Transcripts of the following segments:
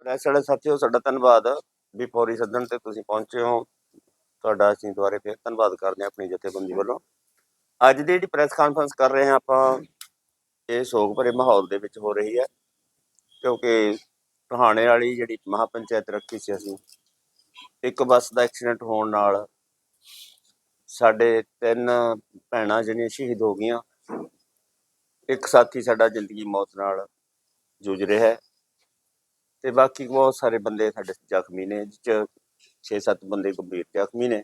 Press ਵਾਲੇ ਸਾਥੀਓ, ਸਾਡਾ ਧੰਨਵਾਦ ਵੀ ਫੌਰੀ ਸੱਦਣ ਤੇ ਤੁਸੀਂ ਪਹੁੰਚੇ ਹੋ। ਤੁਹਾਡਾ ਅਸੀਂ ਦੁਬਾਰੇ ਫਿਰ ਧੰਨਵਾਦ ਕਰਦੇ ਹਾਂ ਆਪਣੀ ਜਥੇਬੰਦੀ ਵੱਲੋਂ। ਅੱਜ ਦੀ ਜਿਹੜੀ ਪ੍ਰੈਸ ਕਾਨਫਰੰਸ ਕਰ ਰਹੇ ਹਾਂ ਆਪਾਂ, ਇਹ ਸੋਗ ਭਰੇ ਮਾਹੌਲ ਦੇ ਵਿੱਚ ਹੋ ਰਹੀ ਹੈ। ਕਿਉਂਕਿ ਟਹਾਣੇ ਵਾਲੀ ਜਿਹੜੀ ਮਹਾਪੰਚਾਇਤ ਰੱਖੀ ਸੀ ਅਸੀਂ, ਇੱਕ ਬੱਸ ਦਾ ਐਕਸੀਡੈਂਟ ਹੋਣ ਨਾਲ ਸਾਡੇ ਤਿੰਨ ਭੈਣਾਂ ਜਿਹੜੀਆਂ ਸ਼ਹੀਦ ਹੋ ਗਈਆਂ, ਇੱਕ ਸਾਥੀ ਸਾਡਾ ਜ਼ਿੰਦਗੀ ਮੌਤ ਨਾਲ ਜੂਝ ਰਿਹਾ ਹੈ। ਤੇ ਬਾਕੀ ਬਹੁਤ ਸਾਰੇ ਬੰਦੇ ਸਾਡੇ ਜ਼ਖਮੀ ਨੇ ਜਿਸ ਚ 6-7 ਬੰਦੇ ਗੰਭੀਰ ਜ਼ਖਮੀ ਨੇ